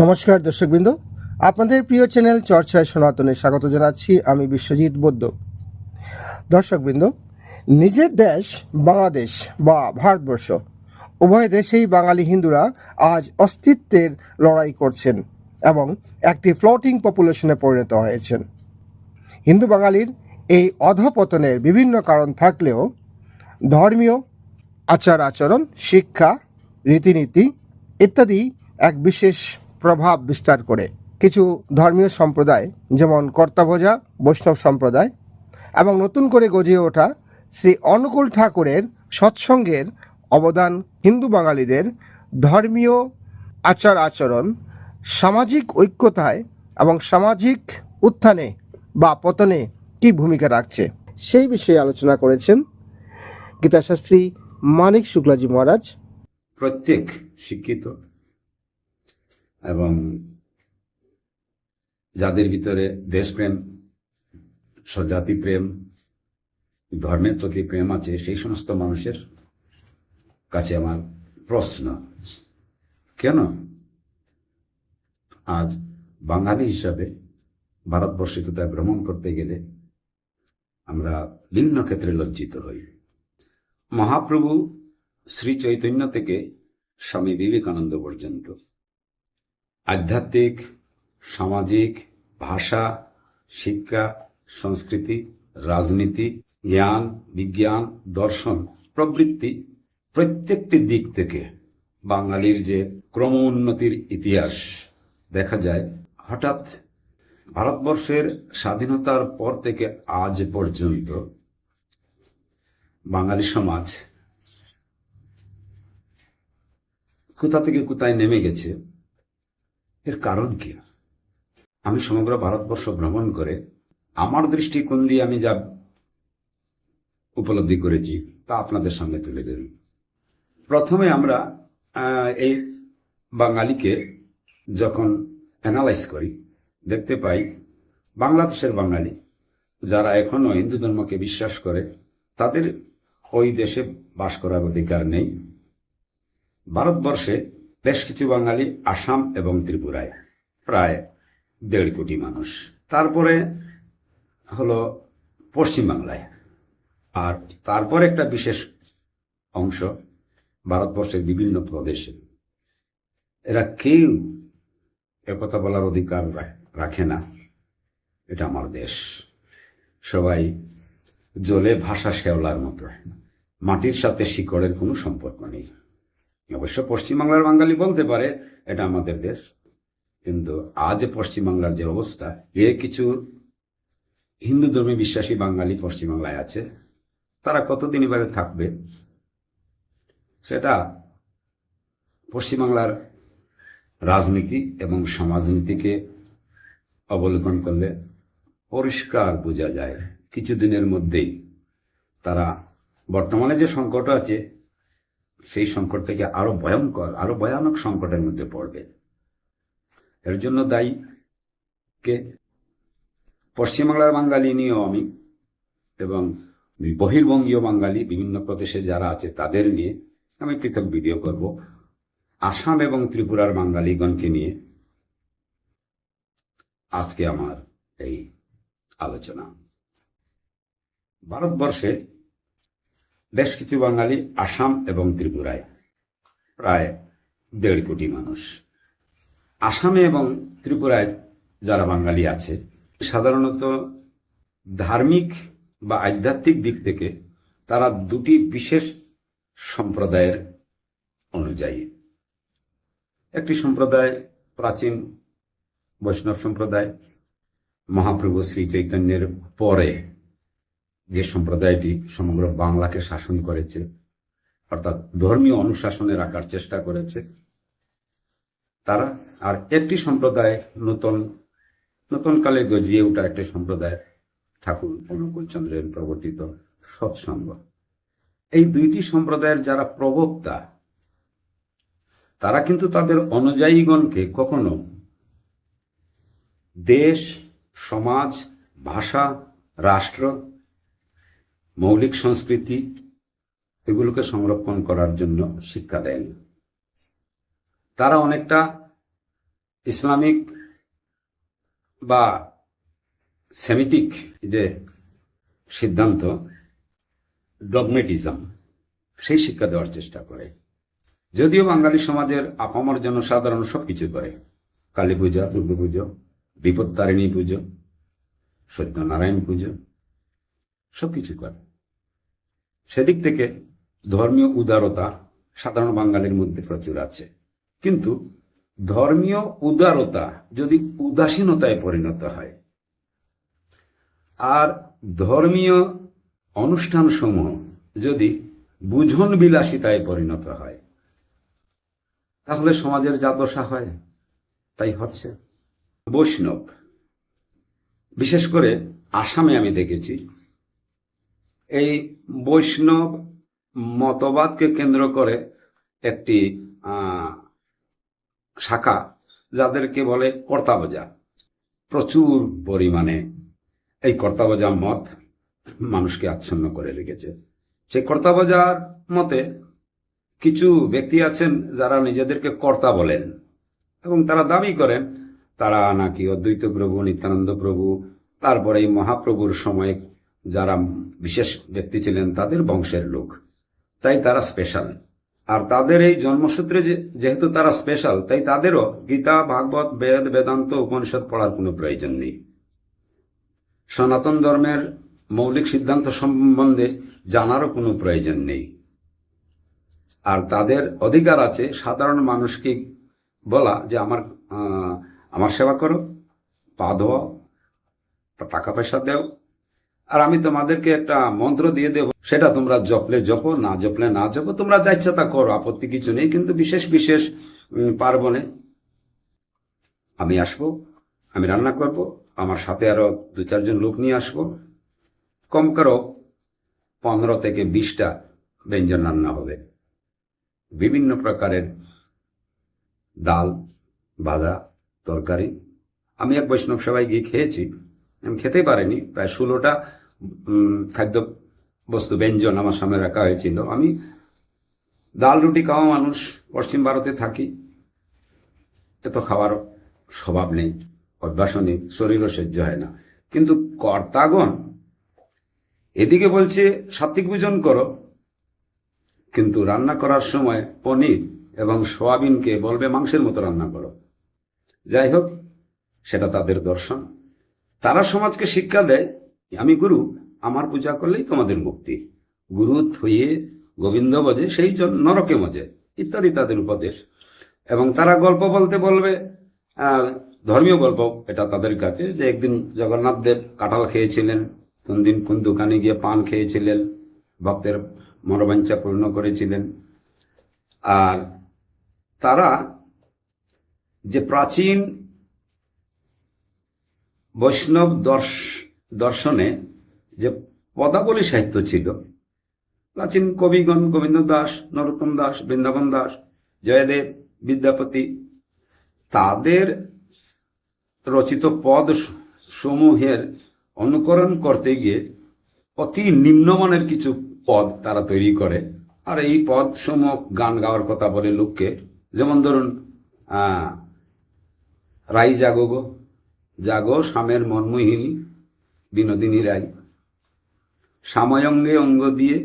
নমস্কার দর্শকবৃন্দ, আপনাদের প্রিয় চ্যানেল চর্চায় সনাতনে স্বাগত জানাচ্ছি আমি বিশ্বজিৎ বৈদ্য। দর্শকবৃন্দ, নিজের দেশ বাংলাদেশ বা ভারতবর্ষ, উভয় দেশেই বাঙালি হিন্দুরা আজ অস্তিত্বের লড়াই করছেন এবং একটি ফ্লোটিং পপুলেশনে পরিণত হয়েছেন। হিন্দু বাঙালির এই অধপতনের বিভিন্ন কারণ থাকলেও ধর্মীয় আচার আচরণ শিক্ষা, রীতিনীতি ইত্যাদি এক বিশেষ প্রভাব বিস্তার করে। কিছু ধর্মীয় সম্প্রদায়, যেমন কর্তাভোজা, বৈষ্ণব সম্প্রদায়, এবং নতুন করে গজিয়ে ওঠা শ্রী অনুকূল ঠাকুরের সৎসঙ্গের অবদান হিন্দু বাঙালিদের ধর্মীয় আচার আচরণ, সামাজিক ঐক্যতায় এবং সামাজিক উত্থানে বা পতনে কী ভূমিকা রাখছে। সেই বিষয়ে আলোচনা করেছেন গীতাশাস্ত্রী মানিক শুক্লাজি মহারাজ। প্রত্যেক শিক্ষিত এবং যাদের ভিতরে দেশপ্রেম স্বজাতি প্রেম ধর্মের প্রতি প্রেম আছে, সেই সমস্ত মানুষের কাছে আমার প্রশ্ন, কেন? আজ বাঙালি হিসাবে ভারতবর্ষে কোথায় ভ্রমণ করতে গেলে আমরা বিভিন্ন ক্ষেত্রে লজ্জিত হই। মহাপ্রভু শ্রী চৈতন্য থেকে স্বামী বিবেকানন্দ পর্যন্ত। আধ্যাত্মিক, সামাজিক, ভাষা, শিক্ষা, সংস্কৃতি, রাজনীতি, জ্ঞান, বিজ্ঞান, দর্শন প্রবৃত্তি প্রত্যেকটি দিক থেকে বাঙালির যে ক্রম উন্নতির ইতিহাস দেখা যায়, হঠাৎ ভারতবর্ষের স্বাধীনতার পর থেকে আজ পর্যন্ত বাঙালি সমাজ কোথা থেকে কোথায় নেমে গেছে এর কারণ কি? আমি সমগ্র ভারতবর্ষ ভ্রমণ করে আমার দৃষ্টিকোণ দিয়ে আমি যা উপলব্ধি করেছি তা আপনাদের সামনে তুলে দেব প্রথমে আমরা এই বাঙালিকে যখন অ্যানালাইজ করি, দেখতে পাই বাংলাদেশের বাঙালি যারা এখনও হিন্দু ধর্মকে বিশ্বাস করে, তাদের ওই দেশে বাস করার অধিকার নেই। ভারতবর্ষে বেশ কিছু বাঙালি আসাম এবং ত্রিপুরায়, প্রায় দেড় কোটি মানুষ। তারপরে হলো পশ্চিমবাংলায় আর তারপর একটা বিশেষ অংশ, ভারতবর্ষের বিভিন্ন প্রদেশে। এরা কেউ একথা বলার অধিকার রাখে না। এটা আমার দেশ। সবাই জলে ভাষা শেওলার মতো। মাটির সাথে শিকড়ের কোনো সম্পর্ক নেই। অবশ্য পশ্চিমবাংলার বাঙালি বলতে পারে, এটা আমাদের দেশ। কিন্তু আজ পশ্চিমবাংলার যে অবস্থা, এ কিছু হিন্দু ধর্মে বিশ্বাসী বাঙালি পশ্চিমবাংলায় আছে। তারা কতদিন এভাবে থাকবে? সেটা পশ্চিমবাংলার রাজনীতি এবং সমাজনীতিকে অবলোকন করলে পরিষ্কার বোঝা যায়। কিছুদিনের মধ্যেই তারা বর্তমানে যে সংকট আছে সেই সংকট থেকে আরও ভয়ঙ্কর, আরও ভয়ানক সংকটের মধ্যে পড়বে। এর জন্য দায়ী কে? পশ্চিমবাংলার বাঙালি নিয়েও আমি এবং বহির্বঙ্গীয় বাঙালি বিভিন্ন প্রদেশে যারা আছে তাদের নিয়ে আমি পৃথক ভিডিও করব। আসাম এবং ত্রিপুরার বাঙালিগণকে নিয়ে আজকে আমার এই আলোচনা। ভারতবর্ষে বেশ কিছু বাঙালি, আসাম এবং ত্রিপুরায়, প্রায় দেড় কোটি মানুষ। আসামে এবং ত্রিপুরায় যারা বাঙালি আছে, সাধারণত ধার্মিক বা আধ্যাত্মিক দিক থেকে তারা দুটি বিশেষ সম্প্রদায়ের অনুযায়ী। একটি সম্প্রদায় প্রাচীন বৈষ্ণব সম্প্রদায়, মহাপ্রভু শ্রী চৈতন্যের পরে যে সম্প্রদায়টি সমগ্র বাংলাকে শাসন করেছে, অর্থাৎ ধর্মীয় অনুশাসনে রাখার চেষ্টা করেছে, তারা আর একটি সম্প্রদায় নতুন নতুন কালে গজিয়ে ওঠা একটি সম্প্রদায় ঠাকুর অনুকূল চন্দ্রের প্রবর্তিত সৎসঙ্গ। এই দুইটি সম্প্রদায়ের যারা প্রবক্তা, তারা কিন্তু তাদের অনুযায়ীগণকে কখনো দেশ, সমাজ, ভাষা, রাষ্ট্র মৌলিক সংস্কৃতি এগুলোকে সংরক্ষণ করার জন্য শিক্ষা দেন তারা অনেকটা ইসলামিক বা সেমিটিক যে সিদ্ধান্ত, ডগমেটিজম, সেই শিক্ষা দেওয়ার চেষ্টা করে। যদিও বাঙালি সমাজের আপামর জনসাধারণ সবকিছু করে। কালী পূজা দুর্গা পুজো বিপত্তারিণী পুজো, সত্যনারায়ণ পুজো সবকিছু করে। সেদিক থেকে ধর্মীয় উদারতা সাধারণ বাঙালির মধ্যে প্রচুর আছে। কিন্তু ধর্মীয় উদারতা যদি উদাসীনতায় পরিণত হয়, আর ধর্মীয় অনুষ্ঠান সমূহ যদি বুঝন বিলাসিতায় পরিণত হয়, তাহলে সমাজের যা দশা হয়, তাই হচ্ছে। বৈষ্ণব, বিশেষ করে আসামে আমি দেখেছি এই বৈষ্ণব মতবাদকে কেন্দ্র করে একটি শাখা যাদেরকে বলে কর্তাবজা। প্রচুর পরিমাণে এই কর্তাবজা মত মানুষকে আচ্ছন্ন করে রেখেছে। সেই কর্তাবজার মতে কিছু ব্যক্তি আছেন যারা নিজেদেরকে কর্তা বলেন এবং তারা দাবি করেন, তারা নাকি অদ্বৈত প্রভু, নিত্যানন্দ প্রভু, তারপরে এই মহাপ্রভুর সময় যারা বিশেষ ব্যক্তি ছিলেন তাদের বংশের লোক। তাই তারা স্পেশাল আর তাদের এই জন্মসূত্রে যেহেতু তারা স্পেশাল তাই তাদেরও গীতা, ভাগবত, বেদ, বেদান্ত, উপনিষদ পড়ার কোনো প্রয়োজন নেই। সনাতন ধর্মের মৌলিক সিদ্ধান্ত সম্বন্ধে জানারও কোনো প্রয়োজন নেই। আর তাদের অধিকার আছে, সাধারণ মানুষকে বলা যে আমার আমার সেবা করো, পা ধোয়াও, টাকা পয়সা দেও আর আমি তোমাদেরকে একটা মন্ত্র দিয়ে দেব। সেটা তোমরা জপলে জপো, না জপলে না জপো। তোমরা যা ইচ্ছা তা করো, আপত্তি কিছু নেই, কিন্তু বিশেষ বিশেষ পার্বণে আমি আসব, আমি রান্না করব, আমার সাথে আরও দু চারজন লোক নিয়ে আসব। কম করো, পনেরো থেকে বিশটা ব্যঞ্জন রান্না হবে। বিভিন্ন প্রকারের ডাল, ভাজা, তরকারি। আমি এক বৈষ্ণব সবাই গিয়ে খেয়েছি। আমি খেতে পারিনি, প্রায় ষোলোটা খাদ্য বস্তু ব্যঞ্জন আমার সামনে রাখা হয়েছিল। আমি ডাল, রুটি খাওয়া মানুষ, পশ্চিম ভারতে থাকি। এত খাওয়ার স্বভাব নেই, অভ্যাসও নেই, শরীরও সহ্য হয় না। কিন্তু কর্তাগণ এদিকে বলছে সাত্বিক ভোজন করো। কিন্তু রান্না করার সময় পনির এবং সোয়াবিনকে বলবে, মাংসের মতো রান্না করো। যাই হোক, সেটা তাদের দর্শন। তারা সমাজকে শিক্ষা দেয় আমি গুরু, আমার পূজা করলেই তোমাদের মুক্তি। গুরু থইয়ে গোবিন্দ বজে, সেই জন্য নরকে মজে, ইত্যাদি তাদের উপদেশ। এবং তারা গল্প বলতে বলবে ধর্মীয় গল্প এটা তাদের কাছে, যে একদিন জগন্নাথ দেব কাঁঠাল খেয়েছিলেন কোন দিন কোন দোকানে গিয়ে পান খেয়েছিলেন, ভক্তের মনোবাঞ্ছা পূর্ণ করেছিলেন। আর তারা যে প্রাচীন বৈষ্ণব দর্শ- দর্শনে যে পদাবলী সাহিত্য ছিল। প্রাচীন কবিগণ গোবিন্দ দাস, নরোত্তম দাস, বৃন্দাবন দাস, জয়দেব, বিদ্যাপতি, তাদের রচিত পদ সমূহের অনুকরণ করতে গিয়ে অতি নিম্নমানের কিছু পদ তারা তৈরি করে। আর এই পদ সমূহ গান গাওয়ার কথা বলে লোককে, যেমন ধরুন রাই জাগো গো, জাগো স্বামের মনমোহিনী বিনোদিনী রায় সাময়ঙ্গে অঙ্গ দিয়ে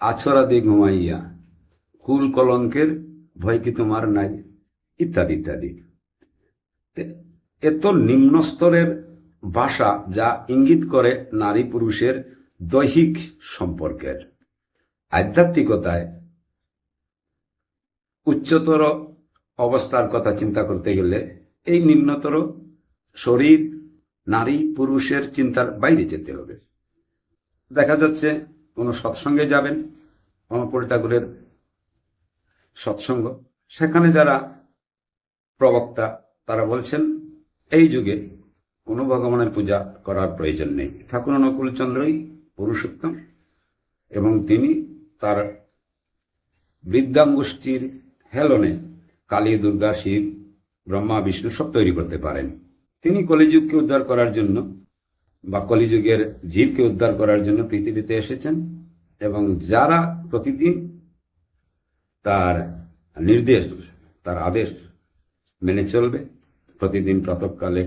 আছরা দে ঘুমাইয়া, কুল কলঙ্কের ভয় কি তোমার নাই, ইত্যাদি ইত্যাদি। এত নিম্ন স্তরের ভাষা যা ইঙ্গিত করে নারী পুরুষের দৈহিক সম্পর্কের। আধ্যাত্মিকতায় উচ্চতর অবস্থার কথা চিন্তা করতে গেলে এই নিম্নতর শরীর নারী পুরুষের চিন্তার বাইরে যেতে হবে। দেখা যাচ্ছে কোনো সৎসঙ্গে যাবেন অনুকূল ঠাকুরের সৎসঙ্গ। সেখানে যারা প্রবক্তা, তারা বলছেন, এই যুগে কোনো ভগবানের পূজা করার প্রয়োজন নেই। ঠাকুর অনুকূল চন্দ্রই পুরুষোত্তম এবং তিনি তার বৃদ্ধাঙ্গুষ্ঠীর হেলনে কালী, দুর্গা, শিব, ব্রহ্মা, বিষ্ণু সব তৈরি করতে পারেন। তিনি কলিযুগকে উদ্ধার করার জন্য বা কলিযুগের জীবকে উদ্ধার করার জন্য পৃথিবীতে এসেছেন এবং যারা প্রতিদিন তার নির্দেশ, তার আদেশ মেনে চলবে, প্রতিদিন প্রাতকালে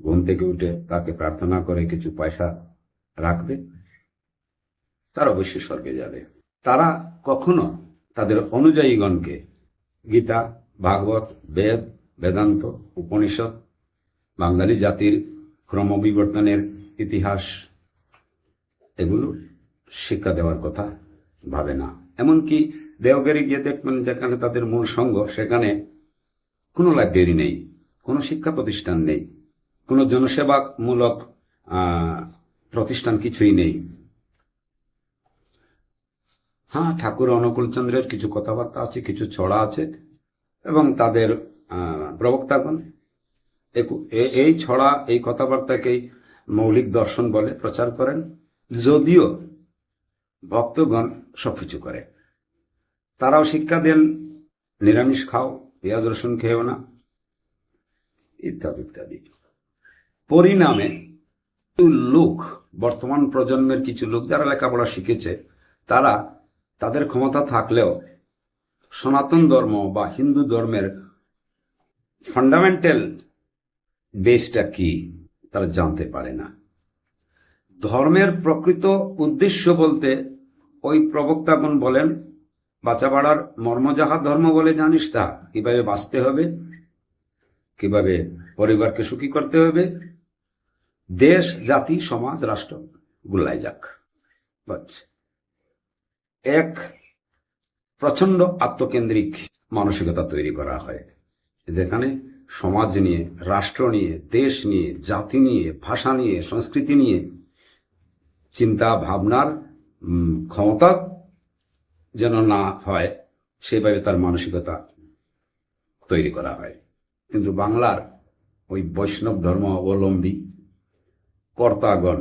ঘুম থেকে উঠে তাকে প্রার্থনা করে কিছু পয়সা রাখবে, তার অবশ্যই স্বর্গে যাবে। তারা কখনো তাদের অনুযায়ীগণকে গীতা, ভাগবত, বেদ, বেদান্ত, উপনিষদ বাঙালি জাতির ক্রমবিবর্তনের ইতিহাস, এগুলো শিক্ষা দেওয়ার কথা ভাবে না। এমনকি দেওগেরে গিয়ে দেখবেন যেখানে তাদের মূল সংঘ সেখানে কোনো লাইব্রেরি নেই, কোনো শিক্ষা প্রতিষ্ঠান নেই, কোনো জনসেবামূলক প্রতিষ্ঠান কিছুই নেই। হ্যাঁ ঠাকুর অনুকূলচন্দ্রের কিছু কথাবার্তা আছে, কিছু ছড়া আছে, এবং তাদের প্রবক্তাগণ এই ছড়া, এই কথাবার্তাকেই মৌলিক দর্শন বলে প্রচার করেন, যদিও ভক্তগণ সবকিছু করে। তারাও শিক্ষা দেন, নিরামিষ খাও, পেঁয়াজ রসুন খেয়েও না, ইত্যাদি ইত্যাদি। পরিণামে লোক, বর্তমান প্রজন্মের কিছু লোক যারা লেখাপড়া শিখেছে, তারা তাদের ক্ষমতা থাকলেও সনাতন ধর্ম বা হিন্দু ধর্মের ফান্ডামেন্টাল বেসটা কি তারা জানতে পারে না। ধর্মের প্রকৃত উদ্দেশ্য বলতে ওই প্রবক্তাগণ বলেন বাঁচা বাড়ার মর্ম যাহা ধর্ম বলে জানিস তা, কীভাবে বাঁচতে হবে? কীভাবে পরিবারকে সুখী করতে হবে? দেশ, জাতি, সমাজ, রাষ্ট্র গুল্লাই যাক। এক প্রচণ্ড আত্মকেন্দ্রিক মানসিকতা তৈরি করা হয়, যেখানে সমাজ নিয়ে, রাষ্ট্র নিয়ে, দেশ নিয়ে, জাতি নিয়ে, ভাষা নিয়ে, সংস্কৃতি নিয়ে চিন্তা ভাবনার ক্ষমতা যেন না হয়, সেভাবে তার মানসিকতা তৈরি করা হয়। কিন্তু বাংলার ওই বৈষ্ণব ধর্ম অবলম্বী কর্তাগণ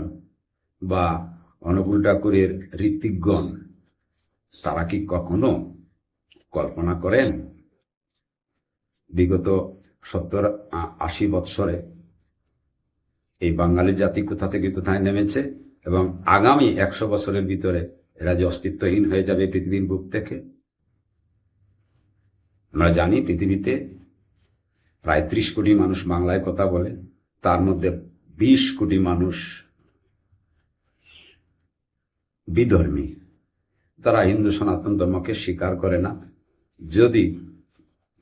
বা অনুকূল ঠাকুরের ঋত্বিকগণ, তারা কি কখনো কল্পনা করেন? বিগত সত্তর আশি বৎসরে এই বাঙালি জাতি কোথা থেকে কোথায় নেমেছে এবং আগামী একশো বছরের ভিতরে এরা যে অস্তিত্বহীন হয়ে যাবে পৃথিবীর বুক থেকে, আমরা জানি পৃথিবীতে প্রায় ত্রিশ কোটি মানুষ বাংলায় কথা বলে, তার মধ্যে বিশ কোটি মানুষ বিধর্মী। তারা হিন্দু সনাতন ধর্মকে স্বীকার করে না। যদি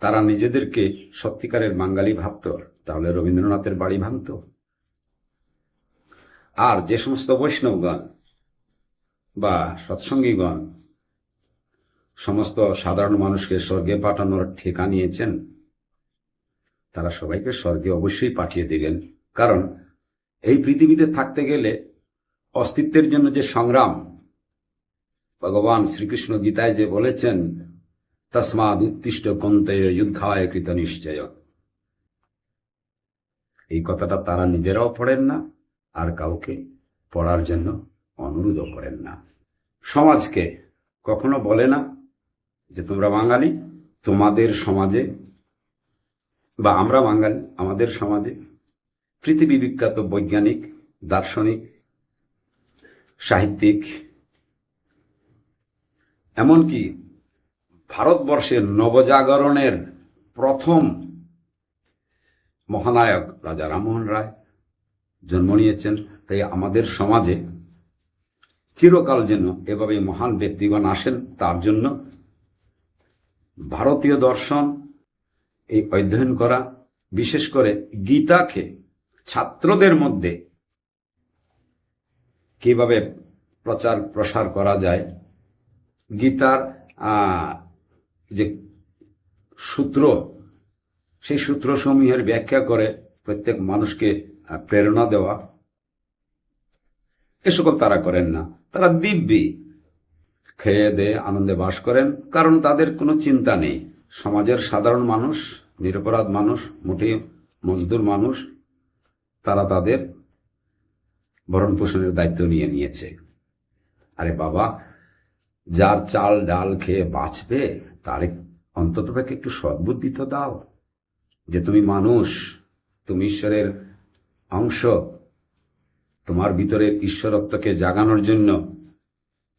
তারা নিজেদেরকে সত্যিকারের বাঙালি ভাবত, তাহলে রবীন্দ্রনাথের বাড়ি ভাঙত। আর যে সমস্ত বৈষ্ণবগণ বা সৎসঙ্গীগণ, সমস্ত সাধারণ মানুষকে স্বর্গে পাঠানোর ঠেকা নিয়েছেন, তারা সবাইকে স্বর্গে অবশ্যই পাঠিয়ে দিলেন কারণ এই পৃথিবীতে থাকতে গেলে অস্তিত্বের জন্য যে সংগ্রাম, ভগবান শ্রীকৃষ্ণ গীতায় যে বলেছেন তসমাদ উত্তিষ্ট কন্তেয় যুদ্ধায় কৃত নিশ্চয় এই কথাটা তারা নিজেরাও পড়েন না, আর কাউকে পড়ার জন্য অনুরোধও করেন না। সমাজকে কখনো বলে না যে তোমরা বাঙালি, তোমাদের সমাজে বা আমরা বাঙালি, আমাদের সমাজে পৃথিবী বিখ্যাত বৈজ্ঞানিক, দার্শনিক, সাহিত্যিক, এমনকি ভারতবর্ষের নবজাগরণের প্রথম মহানায়ক রাজা রামমোহন রায় জন্ম নিয়েছেন। তাই আমাদের সমাজে চিরকাল যেন এভাবে মহান ব্যক্তিগণ আসেন, তার জন্য ভারতীয় দর্শন, এই অধ্যয়ন করা, বিশেষ করে গীতাকে ছাত্রদের মধ্যে কীভাবে প্রচার প্রসার করা যায়, গীতার যে সূত্র, সেই সূত্রসমূহের ব্যাখ্যা করে প্রত্যেক মানুষকে প্রেরণা দেওয়া। এ সকল তারা করেন না। তারা দিব্যি খেয়ে দেয়ে আনন্দে বাস করেন, কারণ তাদের কোনো চিন্তা নেই। সমাজের সাধারণ মানুষ, নিরপরাধ মানুষ মোটেই মজদুর মানুষ, তারা তাদের ভরণ পোষণের দায়িত্ব নিয়ে নিয়েছে। আরে বাবা, যার চাল ডাল খেয়ে বাঁচবে তার অন্তত একটু সদ্বুদ্ধি তো দাও যে তুমি মানুষ, তুমি ঈশ্বরের অংশ। তোমার ভিতরে ঈশ্বরত্বকে জাগানোর জন্য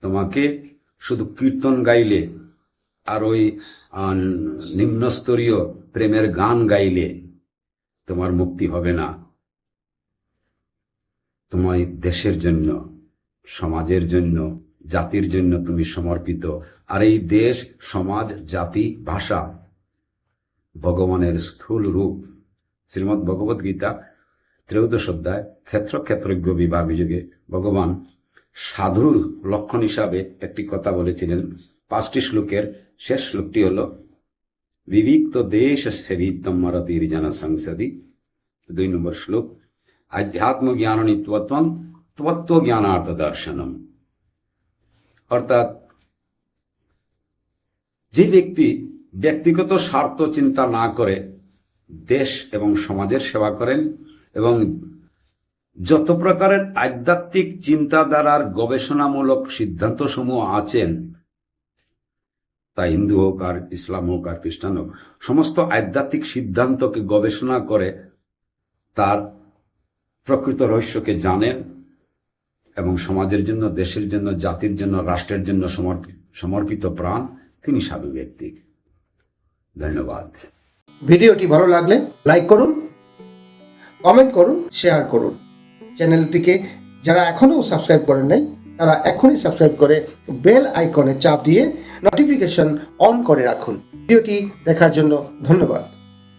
তোমাকে শুধু কীর্তন গাইলে আর ওই নিম্নস্তরীয় প্রেমের গান গাইলে তোমার মুক্তি হবে না। তোমার দেশের জন্য, সমাজের জন্য জাতির জন্য তুমি সমর্পিত। আর এই দেশ, সমাজ, জাতি, ভাষা ভগবানের স্থূল রূপ। শ্রীমৎ ভগবত গীতা, ত্রয়োদশ অধ্যায়, ক্ষেত্র ক্ষেত্রজ্ঞ বিভাগ যুগে ভগবান সাধুর লক্ষণ হিসাবে একটি কথা বলেছিলেন। পাঁচটি শ্লোকের শেষ শ্লোকটি হল, বিবিক্ত দেশ সেবিতম জন সংসদি। দুই নম্বর শ্লোক আধ্যাত্ম জ্ঞান নিত্যত্বম তত্ত্ব জ্ঞানার্থ দর্শনম অর্থাৎ যে ব্যক্তি ব্যক্তিগত স্বার্থ চিন্তা না করে দেশ এবং সমাজের সেবা করেন এবং যত প্রকারের আধ্যাত্মিক চিন্তাধারার গবেষণামূলক সিদ্ধান্ত সমূহ আছেন, তা হিন্দু হোক আর ইসলাম হোক আর খ্রিস্টান হোক, সমস্ত আধ্যাত্মিক সিদ্ধান্তকে গবেষণা করে তার প্রকৃত রহস্যকে জানেন এবং সমাজের জন্য, দেশের জন্য, জাতির জন্য, রাষ্ট্রের জন্য সমর্পিত প্রাণ তিনি সাধু ব্যক্তি ধন্যবাদ। ভিডিওটি ভালো লাগলে লাইক করুন, কমেন্ট করুন, শেয়ার করুন। চ্যানেলটিকে যারা এখনও সাবস্ক্রাইব করেন নাই, তারা এখনই সাবস্ক্রাইব করে বেল আইকনে চাপ দিয়ে নোটিফিকেশন অন করে রাখুন। ভিডিওটি দেখার জন্য ধন্যবাদ।